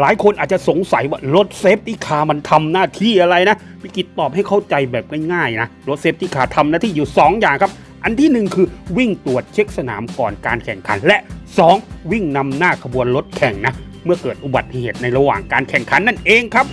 หลายคนอาจจะสงสัยว่ารถเซฟตี้คาร์มันทำหน้าที่อะไรนะพี่กิตตอบให้เข้าใจแบบง่ายๆนะรถเซฟตี้คาร์ทำหน้าที่อยู่ 2 อย่างครับ อันที่หนึ่งคือวิ่งตรวจเช็คสนามก่อนการแข่งขัน และ 2 วิ่งนำหน้าขบวนรถแข่งนะ เมื่อเกิดอุบัติเหตุในระหว่างการแข่งขันนั่นเองครับ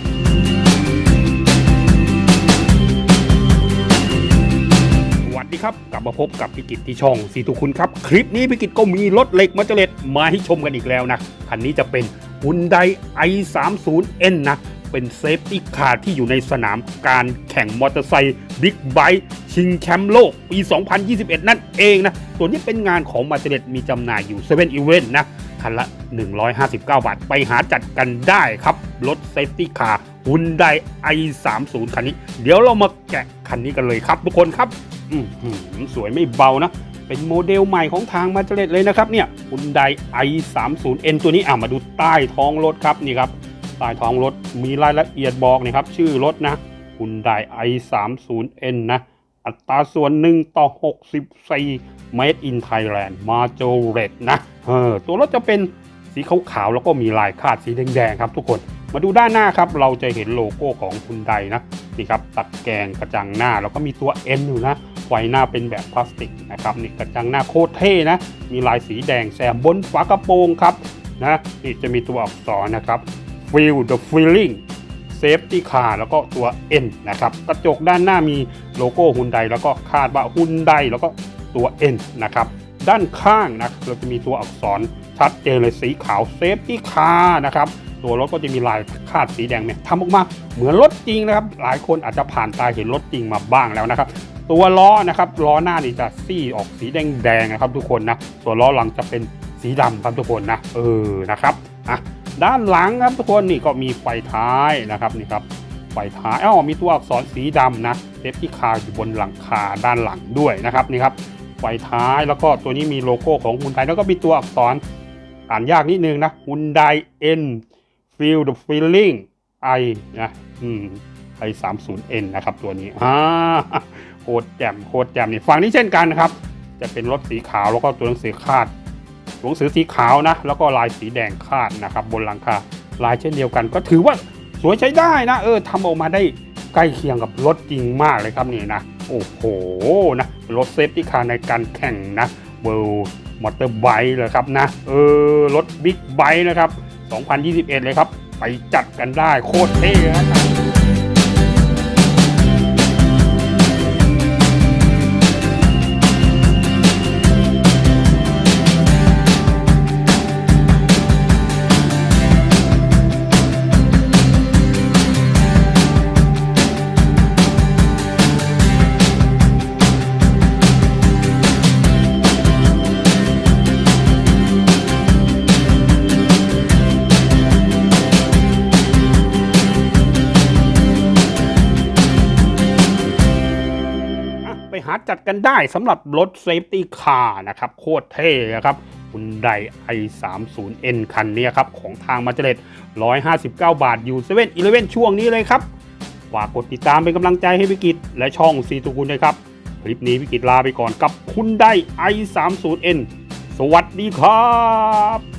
สวัสดีครับกลับมาพบกับพิกิตที่ช่องสีทุกคุณครับ คลิปนี้พิกิตก็มีรถเหล็กมาเจเลตมาให้ชมกันอีกแล้วนะคันนี้จะเป็น Hyundai i30N นะ เป็นเซฟตี้คาร์ที่อยู่ในสนามการแข่งมอเตอร์ไซค์บิ๊กไบค์ชิงแชมป์โลกปี 2021 นั่นเองนะ ตัวนี้เป็นงานของมาเจเลตมีจำหน่ายอยู่7 e เ e ่ e อนะคันละ 159 บาท ไปหาจัดกันได้ครับ รถเซฟตี้คาร์ Hyundai i30 คันนี้ เดี๋ยวเรามาแกะคันนี้กันเลยครับทุกคนครับ อือหือสวยไม่เบานะ เป็นโมเดลใหม่ของทางมาเจเลตเลยนะครับเนี่ย Hyundai i30N ตัวนี้อะมาดูใต้ท้องรถครับนี่ครับใต้ท้องรถมีรายละเอียดบอกนะครับ ชื่อรถนะ Hyundai i30N นะ อัตราส่วน1ต่อ64 Made in Thailand มาโจเรตนะเออตัวรถจะเป็นสีขาวๆแล้วก็มีลายคาดสีแดงๆครับทุกคนมาดูด้านหน้าครับ เราจะเห็นโลโก้ของ Hyundai นะนี่ครับตัดแกงกระจังหน้า แล้วก็มีตัว N อยู่นะ ไฟหน้าเป็นแบบพลาสติกนะครับนี่กระจังหน้าโคตรเท่นะมีลายสีแดงแซมบนฝากระโปรงครับนะนี่จะมีตัวอักษรนะครับ Feel the feeling Safety Car แล้วก็ตัว N นะครับกระจกด้านหน้ามีโลโก้ฮุนไดแล้วก็คาดว่าฮุนไดแล้วก็ตัว N นะครับด้านข้างนะเราจะมีตัวอักษรชัดเจนเลยสีขาว Safety Car นะครับตัวรถก็จะมีลายคาดสีแดงเนี่ยทำออกมาเหมือนรถจริงนะครับ หลายคนอาจจะผ่านตาเห็นรถจริงมาบ้างแล้วนะครับ ตัวล้อนะครับล้อหน้านี่จะซี่ออกสีแดงๆนะครับ ทุกคนนะส่วนล้อหลังจะเป็นสีดำครับทุกคนนะเออนะครับอะด้านหลังครับทุกคนนี่ก็มีไฟท้ายนะครับนี่ครับไฟท้ายอ้าวมีตัวอักษรสีดำนะเซฟที่คาอยู่บนหลังคาด้านหลังด้วยนะครับนี่ครับไฟท้ายแล้วก็ตัวนี้มีโลโก้ของฮุนไดแล้วก็มีตัวอักษรอ่านยากนิดนึงนะฮุนได N Feel the feeling I นะอืม i 3 0 n นะครับตัวนี้อ่าโคตรแจ่มโคตรแจ่มนี่ฝั่งนี้เช่นกันนะครับ จะเป็นรถสีขาวแล้วก็ตัวหนังสือคาดตัวหนังสือสีขาวนะ แล้วก็ลายสีแดงคาดนะครับ บนหลังคาลายเช่นเดียวกัน ก็ถือว่าสวยใช้ได้นะ เออทำออกมาได้ใกล้เคียงกับรถจริงมากเลยครับนี่นะโอ้โหนะรถเซฟตี้คาร์ในการแข่งนะเวิลมอเตอร์ไบค์เลยครับนะเออรถบิ๊กไบค์นะครับ 2021 เลยครับ ไปจัดกันได้โคตรเท่นะครับ หาจัดกันได้สำหรับรถเซฟตี้คาร์นะครับ โคตรเท่นะครับคุณได i30n คันนี้ครับ ของทางมาเจเลต159 บาทอยู่7 e เ e ่ e ช่วงนี้เลยครับ ฝากกดติดตามเป็นกำลังใจให้พิกิจและช่องซีตุกุลด้วยครับ คลิปนี้พิกิจลาไปก่อนกับคุณได i30n สวัสดีครับ